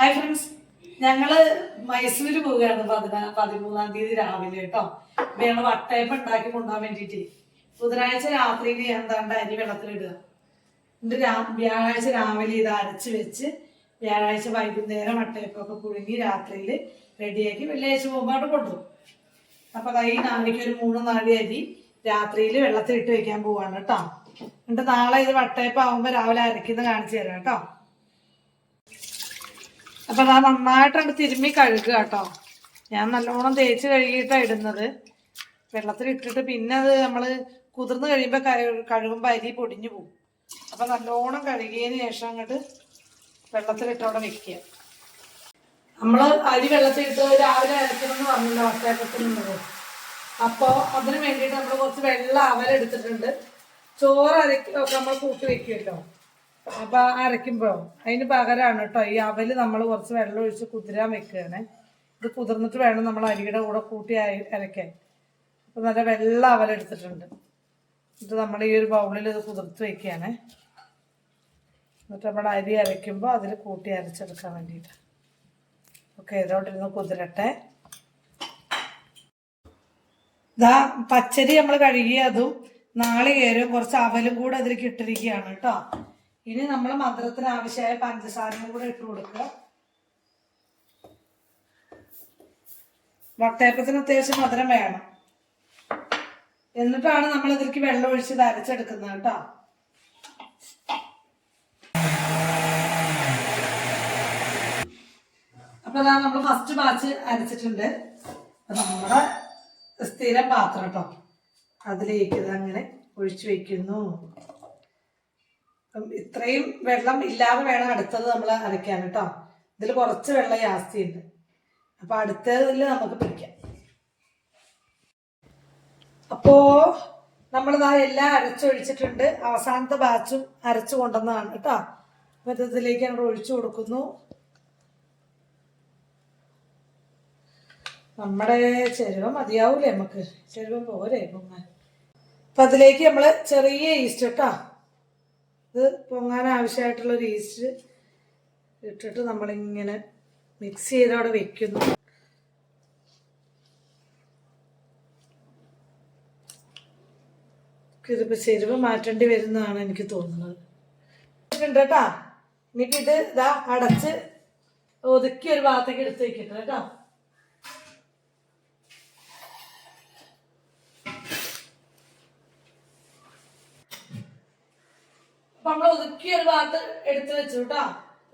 Hi friends ഞങ്ങൾ മൈസൂര് പോവുകയാണ് പതിനാ പതിമൂന്നാം തീയതി രാവിലെ കേട്ടോ. അപ്പൊ ഞങ്ങൾ വട്ടയപ്പം ഉണ്ടാക്കി കൊണ്ടുപോകാൻ വേണ്ടിട്ട് ബുധനാഴ്ച രാത്രിയിൽ എന്താണ്ട് അരി വെള്ളത്തിലിടുക. എന്നിട്ട് വ്യാഴാഴ്ച രാവിലെ ഇത് അരച്ച് വെച്ച് വ്യാഴാഴ്ച വൈകുന്നേരം വട്ടയപ്പൊക്കെ പുഴുങ്ങി രാത്രിയിൽ റെഡിയാക്കി വെള്ളിയാഴ്ച പോകുമ്പോൾ അവിടെ കൊണ്ടുപോകും അപ്പൊ കൈ നാളിക്ക് ഒരു മൂന്ന് നാല് അരി രാത്രിയിൽ വെള്ളത്തിലിട്ട് വെക്കാൻ പോവാണ് കേട്ടോ. എന്നിട്ട് നാളെ ഇത് വട്ടയപ്പം ആവുമ്പോൾ രാവിലെ അരക്കുന്ന കാണിച്ചു തരാം കേട്ടോ. അപ്പൊ അതാ നന്നായിട്ടാണ് തിരുമ്മി കഴുകുക കേട്ടോ. ഞാൻ നല്ലോണം തേച്ച് കഴുകിയിട്ടാണ് ഇടുന്നത്. വെള്ളത്തിൽ ഇട്ടിട്ട് പിന്നെ അത് നമ്മൾ കുതിർന്ന് കഴിയുമ്പോൾ കഴുകുമ്പോൾ അരി പൊടിഞ്ഞു പോകും അപ്പൊ നല്ലോണം കഴുകിയതിന് ശേഷം അങ്ങോട്ട് വെള്ളത്തിലിട്ട് വെക്കുക. നമ്മൾ അരി വെള്ളത്തിലിട്ട് രാവിലെ അരക്കണമെന്ന് പറഞ്ഞില്ല വട്ടയപ്പത്തിനുള്ളത് അപ്പോൾ അതിന് വേണ്ടിയിട്ട് നമ്മൾ കുറച്ച് വെള്ളം അവലെടുത്തിട്ടുണ്ട് ചോറ് അരക്കൊക്കെ നമ്മൾ കൂട്ടി വെക്കുമല്ലോ അപ്പൊ അരയ്ക്കുമ്പോ അതിന് പകരമാണ് കേട്ടോ ഈ അവൽ നമ്മൾ കുറച്ച് വെള്ളം ഒഴിച്ച് കുതിരാൻ വെക്കുകയാണ് ഇത് കുതിർന്നിട്ട് വേണം നമ്മൾ അരിയുടെ കൂടെ കൂട്ടി അരയ്ക്കാൻ. അപ്പൊ നല്ല വെള്ള അവലെടുത്തിട്ടുണ്ട് എന്നിട്ട് നമ്മൾ ഈ ഒരു ബൗളിൽ ഇത് കുതിർത്ത് വെക്കുകയാണ് എന്നിട്ട് നമ്മൾ അരി അരയ്ക്കുമ്പോൾ അതിൽ കൂട്ടി അരച്ചെടുക്കാൻ വേണ്ടിയിട്ട്. ഓക്കെ ഇതോട്ടിരുന്ന് കുതിരട്ടെ. ഇതാ പച്ചരി നമ്മൾ കഴുകി അതും നാളികേരവും കുറച്ച് അവലും കൂടെ അതിലേക്ക് ഇട്ടിരിക്കുകയാണ് കേട്ടോ ഇനി നമ്മൾ മധുരത്തിന് ആവശ്യമായ പഞ്ചസാരയും കൂടെ ഇട്ട് കൊടുക്കുക. വട്ടയപ്പത്തിന് അത്യാവശ്യം മധുരം വേണം. എന്നിട്ടാണ് നമ്മൾ ഇതിലേക്ക് വെള്ളം ഒഴിച്ച് അരച്ചെടുക്കുന്നത് കേട്ടോ. അപ്പൊ അതാ നമ്മൾ ഫസ്റ്റ് ബാച്ച് അരച്ചിട്ടുണ്ട്. നമ്മുടെ സ്ഥിരം പാത്രം കേട്ടോ. അതിലേക്ക് ഇത് അങ്ങനെ ഒഴിച്ചു വെക്കുന്നു. ഇത്രയും വെള്ളം ഇല്ലാതെ വേണം അടുത്തത് നമ്മൾ അരയ്ക്കാൻ കേട്ടോ. ഇതിൽ കുറച്ച് വെള്ളം ജാസ്തിയുണ്ട്. അപ്പൊ അടുത്തതിൽ നമുക്ക് പിടിക്കാം. അപ്പോ നമ്മളിതാ എല്ലാം അരച്ചൊഴിച്ചിട്ടുണ്ട്. അവസാനത്തെ ബാച്ചും അരച്ചു കൊണ്ടുവന്നതാണ് കേട്ടോ. ഇതിലേക്ക് ഞങ്ങൾ ഒഴിച്ചു കൊടുക്കുന്നു. നമ്മുടെ ചെരുവ മതിയാവൂലേ നമുക്ക്? ചെരുവ പോരെ അപ്പൊ അതിലേക്ക് നമ്മൾ ചെറിയ ഈസ്റ്റ് കേട്ടോ. ഇത് പൊങ്ങാൻ ആവശ്യമായിട്ടുള്ള ഒരു ഈസ്റ്റ് ഇട്ടിട്ട് നമ്മളിങ്ങനെ മിക്സ് ചെയ്ത് അവിടെ വെക്കുന്നു. ഇതിപ്പോ ചെരുവ് മാറ്റേണ്ടി വരുന്നതാണ് എനിക്ക് തോന്നുന്നത്. കേട്ടോ കേട്ടാ ഇനിയിപ്പോ ഇത് ഇതാ അടച്ച് ഒതുക്കി ഒരു ഭാഗത്തേക്ക് എടുത്ത് വെക്കട്ടെ കേട്ടോ. അപ്പൊ നമ്മൾ ഒതുക്കിയ ഒരു ഭാഗത്ത് എടുത്തു വെച്ചു കേട്ടോ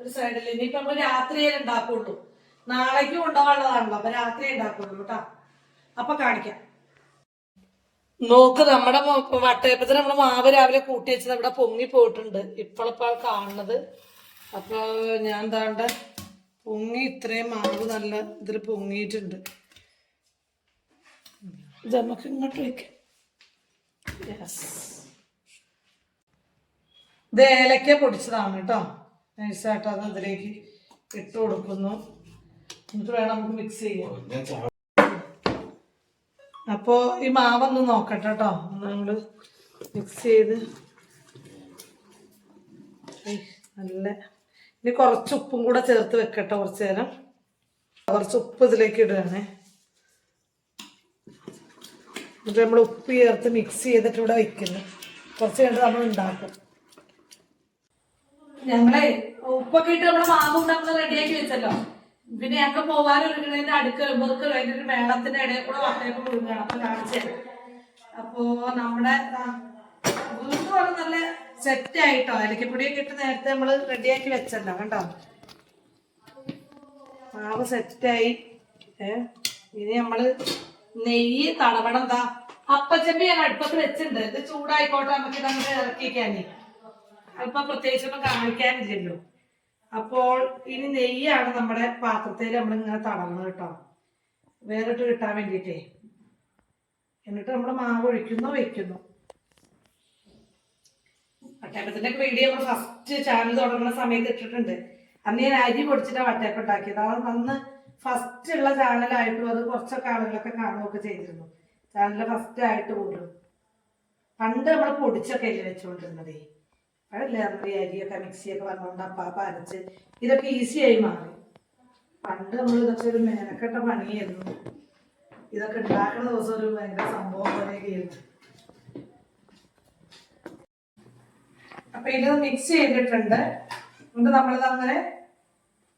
ഒരു സൈഡിൽ ഇനിയിപ്പോ നമ്മൾ രാത്രിയേ ഉണ്ടാക്കുള്ളൂ. നാളേക്കും ഉണ്ടാവാനുള്ളതാണല്ലോ അപ്പൊ രാത്രി ഉണ്ടാക്കുള്ളൂ കേട്ടോ. അപ്പൊ കാണിക്കാം. നോക്ക് നമ്മുടെ വട്ടയപ്പത്തിൽ നമ്മുടെ മാവ് രാവിലെ കൂട്ടി വെച്ചത് നമ്മുടെ പൊങ്ങി പോയിട്ടുണ്ട്. ഇപ്പോഴിപ്പോൾ കാണുന്നത്. അപ്പൊ ഞാൻ താണ്ട പൊങ്ങി ഇത്രയും മാവ് നല്ല ഇതിൽ പൊങ്ങിയിട്ടുണ്ട്. ഇത് നമുക്ക് ഇങ്ങോട്ട് വയ്ക്കാം ഇത് ഏലക്ക പൊടിച്ചതാണ് കേട്ടോ. നൈസായിട്ട് അത് അതിലേക്ക് ഇട്ട് കൊടുക്കുന്നു. എന്നിട്ട് വേണം നമുക്ക് മിക്സ് ചെയ്യാം അപ്പോ ഈ മാവൊന്ന് നോക്കട്ടെ കേട്ടോ. നമ്മൾ മിക്സ് ചെയ്ത്. നല്ല. ഇനി കുറച്ച് ഉപ്പും കൂടെ ചേർത്ത് വെക്കട്ടെ കുറച്ച് നേരം. കുറച്ച് ഉപ്പ് ഇതിലേക്ക് ഇടുകയാണേ. എന്നിട്ട് നമ്മൾ ഉപ്പ് ചേർത്ത് മിക്സ് ചെയ്തിട്ട് ഇവിടെ വെക്കുന്നു. കുറച്ച് കഴിഞ്ഞിട്ട് നമ്മൾ ഉണ്ടാക്കും. ഞങ്ങളെ ഉപ്പൊക്കെ ഇട്ട് നമ്മുടെ മാവ് നമ്മൾ റെഡിയാക്കി വെച്ചല്ലോ. പിന്നെ ഞങ്ങൾ പോവാനൊരുങ്ങണതിന്റെ അടുക്കൽ വെറുക്കൽ അതിന്റെ ഒരു മേളത്തിന്റെ ഇടയിൽ കൂടെ വട്ടയൊക്കെ മുഴുങ്ങണം അപ്പൊ കാണിച്ചത് അപ്പോ നമ്മുടെ വീണ്ടും പറഞ്ഞ നല്ല സെറ്റ് ആയിട്ടോ? ഇലക്കപ്പൊടിയൊക്കെ ഇട്ട് നേരത്തെ നമ്മൾ റെഡിയാക്കി വെച്ചല്ലോ കണ്ടോ? മാവ് സെറ്റായി ഏ ഇനി നമ്മൾ നെയ്യ് തടവണം. എന്താ അപ്പച്ചമ്പി ഞാൻ അടുപ്പത്ത് വെച്ചിട്ടുണ്ട്. ഇത് ചൂടായിക്കോട്ടെ നമുക്ക് ഇതങ്ങനെ ഇറക്കിക്കാനേ അല്പം പ്രത്യേകിച്ചൊന്നും കാണിക്കാനില്ലല്ലോ. അപ്പോൾ ഇനി നെയ്യാണ് നമ്മുടെ പാത്രത്തിൽ നമ്മൾ ഇങ്ങനെ തടവുന്നത് കേട്ടോ. വേറിട്ട് കിട്ടാൻ വേണ്ടിയിട്ടേ. എന്നിട്ട് നമ്മൾ മാവ് ഒഴിക്കുന്നു വെക്കുന്നു വട്ടയപ്പത്തിന്റെ വീഡിയോ നമ്മൾ ഫസ്റ്റ് ചാനൽ തുടങ്ങുന്ന സമയത്ത് ഇട്ടിട്ടുണ്ട്. അന്ന് ഞാൻ അരി പൊടിച്ചിട്ടാണ് വട്ടയപ്പം ഉണ്ടാക്കിയത്. അത് അന്ന് ഫസ്റ്റ് ഉള്ള ചാനലായിട്ടും അത് കുറച്ചൊക്കെ ആളുകളൊക്കെ കാണുകയൊക്കെ ചെയ്തിരുന്നു. ചാനൽ ഫസ്റ്റ് ആയിട്ട് പോലും പണ്ട് നമ്മൾ പൊടിച്ചൊക്കെ അല്ലേ വെച്ചുകൊണ്ടിരുന്നതേ. അതല്ലേ നമ്മൾ ഈ അരിയൊക്കെ മിക്സിയൊക്കെ വന്നുകൊണ്ട് അപ്പാപ്പ അരച്ച്. ഇതൊക്കെ ഈസി ആയി മാറി. പണ്ട് നമ്മൾ ഇതൊക്കെ ഒരു മേനക്കെട്ട പണിയായിരുന്നു. ഇതൊക്കെ ഉണ്ടാക്കുന്ന ദിവസം ഒരു ഭയങ്കര സംഭവം പോലെയൊക്കെയായിരുന്നു അപ്പൊ ഇത് മിക്സ് ചെയ്തിട്ടുണ്ട്. എന്നിട്ട് നമ്മളിത് അങ്ങനെ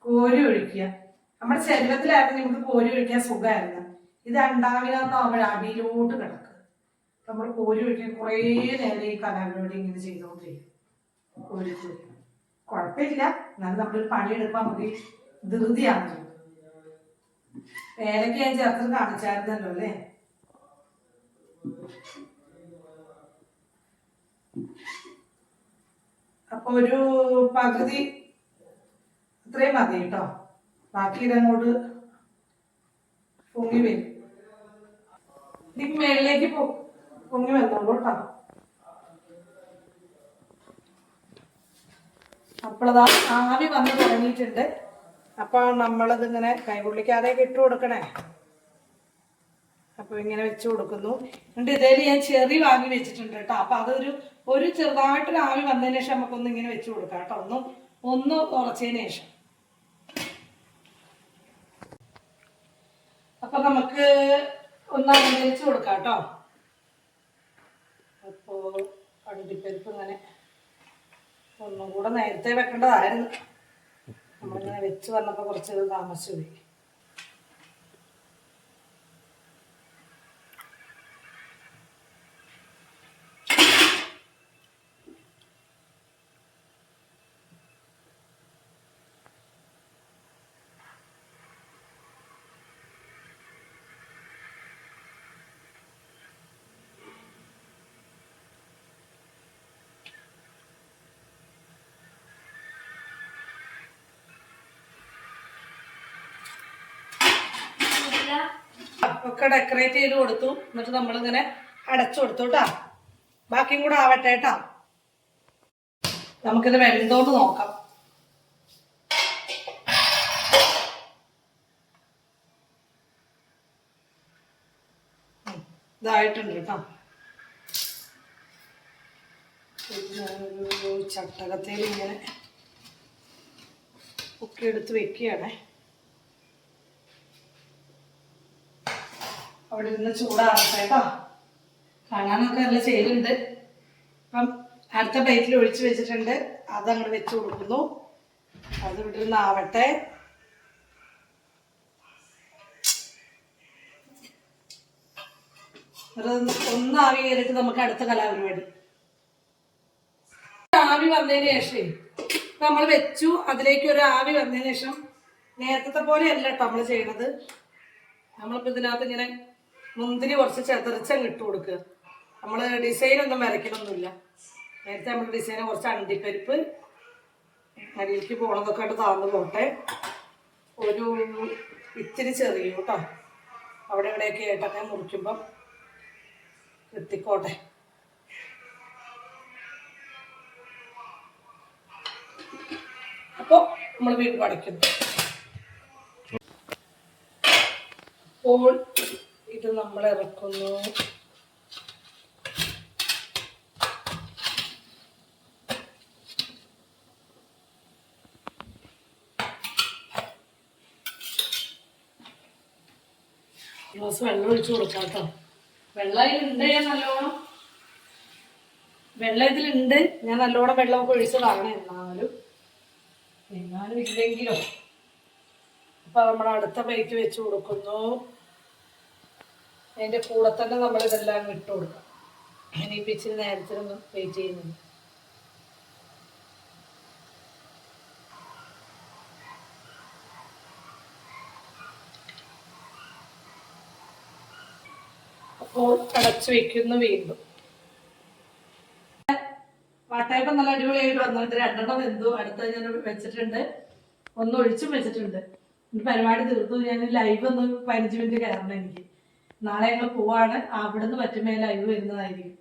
കോരി ഒഴിക്കുക. നമ്മുടെ ശരീരത്തിലായിരുന്നു നമുക്ക് കോരി ഒഴിക്കാൻ സുഖമായിരുന്നു ഇത് ഉണ്ടാവിനകത്താവുമ്പോൾ അടിയിലോട്ട് കിടക്കുക. നമ്മൾ കോരി ഒഴിക്കാൻ കുറേ നേരം ഈ കലാപരിപാടി ഇങ്ങനെ ചെയ്തുകൊണ്ടിരിക്കും. കോരി കുഴപ്പമില്ല. എന്നാലും നമ്മളൊരു പണിയെടുക്കാൻ നമുക്ക് ധൃതിയാണ്. ഏലക്ക ഞാൻ ചേർത്ത് കാണിച്ചായിരുന്നല്ലോ അല്ലേ? അപ്പൊ ഒരു പകുതി ഇത്രയും മതി കേട്ടോ. ബാക്കി ഇതങ്ങോട്ട് പൊങ്ങി വരും. ഇത് മേളിലേക്ക് പൊങ്ങി വന്നോളൂ കേട്ടോ. അപ്പോഴതാ ആവി വന്ന് തുടങ്ങിയിട്ടുണ്ട്. അപ്പോൾ നമ്മളത് ഇങ്ങനെ അതേ ഇട്ട് കൊടുക്കണേ. അപ്പോൾ ഇങ്ങനെ വെച്ച് കൊടുക്കുന്നു. എന്നിട്ട് ഇതേൽ ഞാൻ ചെറി വാങ്ങി വെച്ചിട്ടുണ്ട് കേട്ടോ. അപ്പോൾ അതൊരു ഒരു ചെറുതായിട്ടൊരു ആവി വന്നതിന് ശേഷം നമുക്കൊന്ന് ഇങ്ങനെ വെച്ച് കൊടുക്കാം കേട്ടോ. ഒന്ന് ഒന്ന് കുറച്ചതിന് ശേഷം. അപ്പൊ നമുക്ക് ഒന്ന് അലങ്കരിച്ച് കൊടുക്കാം കേട്ടോ. അപ്പോ അണ്ടിപ്പരിപ്പ് ഇങ്ങനെ ഒന്നും കൂടെ നേരത്തെ വെക്കേണ്ടതായിരുന്നു. നമ്മളിങ്ങനെ വെച്ച് വന്നപ്പോൾ കുറച്ച് താമസിച്ചു പോയി ഒക്കെ ഡെക്കറേറ്റ് ചെയ്ത് കൊടുത്തു. എന്നിട്ട് നമ്മളിങ്ങനെ അടച്ചു കൊടുത്തു കേട്ടാ ബാക്കിയും കൂടെ ആവട്ടെ കേട്ടാ നമുക്കിത് വെന്തോണ്ട് നോക്കാം. ഇതായിട്ടുണ്ട് കേട്ടോ ചട്ടകത്തിൽ ഇങ്ങനെ ഒക്കെ എടുത്ത് വെക്കുകയാണേ. അവിടെ ഇരുന്ന് ചൂടാറട്ടെ കേട്ടോ. കാണാനൊക്കെ നല്ല ചേരുണ്ട്. അപ്പം അടുത്ത പ്ലേറ്റിൽ ഒഴിച്ചു വെച്ചിട്ടുണ്ട്. അത് അങ്ങോട്ട് വെച്ച് കൊടുക്കുന്നു. അത് ഇവിടെ ഇരുന്ന് ആവട്ടെ ഒന്ന് ആവി കയറിയിട്ട് നമുക്ക് അടുത്ത കലാപരിപാടി. ആവി വന്നതിന് ശേഷം നമ്മൾ വെച്ചു. അതിലേക്ക് ഒരു ആവി വന്നതിന് ശേഷം നേരത്തെ പോലെയല്ല കേട്ടോ നമ്മൾ ചെയ്യണത്. നമ്മളിപ്പോൾ ഇതിനകത്ത് ഇങ്ങനെ മുന്തിരി കുറച്ച് ചെതറിച്ചങ്ങ് ഇട്ട് കൊടുക്കുക നമ്മൾ ഡിസൈൻ ഒന്നും വരയ്ക്കണമൊന്നുമില്ല നേരത്തെ നമ്മൾ ഡിസൈൻ കുറച്ച് അണ്ടിപ്പരിപ്പ് അരിയിലേക്ക് പോണതൊക്കെ ആയിട്ട് താഴ്ന്നു പോട്ടെ. ഒരു ഇത്തിരി ചെറിയ കേട്ടോ. അവിടെ ഇവിടെയൊക്കെ ആയിട്ടൊക്കെ മുറിക്കുമ്പം എത്തിക്കോട്ടെ അപ്പോൾ നമ്മൾ വീണ്ടും അടയ്ക്കുന്നു അപ്പോൾ ഇത് നമ്മൾ ഇറക്കുന്നു. വെള്ളം ഒഴിച്ചു കൊടുക്കാം കേട്ടോ. വെള്ളം ഇതിലുണ്ട് ഞാൻ നല്ലോണം വെള്ളം ഇതിലുണ്ട്. ഞാൻ നല്ലോണം വെള്ളമൊക്കെ ഒഴിച്ചതാണ് എന്നാലും. എന്നാലും ഇല്ലെങ്കിലോ. അപ്പൊ നമ്മൾ അടുത്ത പ്ലേറ്റ് വെച്ച് കൊടുക്കുന്നു. അതിന്റെ കൂടെ തന്നെ നമ്മൾ ഇതെല്ലാം ഇട്ട് കൊടുക്കാം. ഇനിയിപ്പോൾ ഇച്ചിരി നേരത്തിനൊന്ന് വെയിറ്റ് ചെയ്യുന്നുണ്ട്. അപ്പോൾ വീണ്ടും. വട്ടയപ്പം നല്ല അടിപൊളിയായിട്ട് വന്നിട്ട് രണ്ടെണ്ണം എന്തോ അടുത്ത ഞാൻ വെച്ചിട്ടുണ്ട്. ഒന്ന് ഒഴിച്ചും വെച്ചിട്ടുണ്ട്. പരിപാടി തീർത്തു. ഞാൻ ലൈവ് ഒന്ന് പതിനഞ്ച് മിനിറ്റ് കയറണം എനിക്ക്. നാളെ ഞങ്ങൾ പോവാണ്. അവിടുന്ന് പറ്റുമേല ലൈവ് വരുന്നതായിരിക്കും.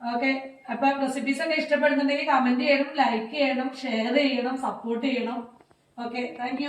ഓക്കെ അപ്പൊ റെസിപ്പീസ് ഒക്കെ ഇഷ്ടപ്പെടുന്നുണ്ടെങ്കിൽ കമന്റ് ചെയ്യണം ലൈക്ക് ചെയ്യണം ഷെയർ ചെയ്യണം സപ്പോർട്ട് ചെയ്യണം. Okay thank